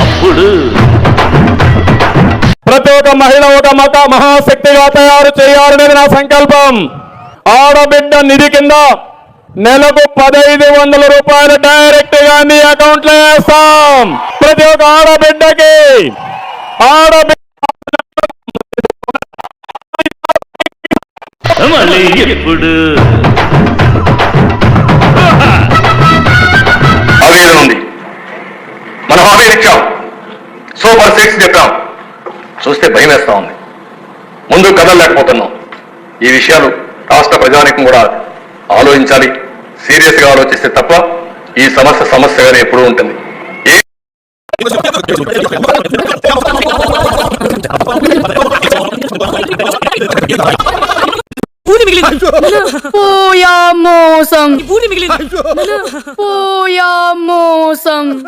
అప్పుడు ప్రతి ఒక్క మహిళ ఒక మత మహాశక్తిగా తయారు చేయాలనేది నా సంకల్పం. ఆడబిడ్డ నిధి కింద నెలకు పదహైదు వందల రూపాయలు డైరెక్ట్గా నీ అకౌంట్లో వేస్తాం. ప్రతి ఒక్క ఆడబిడ్డకి ఆడబిడ్డ మళ్ళీ ఎప్పుడు? హామీలు ఇచ్చాం. సూపర్ సిక్స్ చెప్పాం. చూస్తే భయం వేస్తా ఉంది. ముందు కదలలేకపోతున్నాం ఈ విషయాలు రాష్ట్ర ప్రజానికం కూడా ఆలోచించాలి. సీరియస్గా ఆలోచిస్తే తప్ప ఈ సమస్య సమస్యగానే ఎప్పుడూ ఉంటుంది. పోయా మోసం. పోయా మోసం.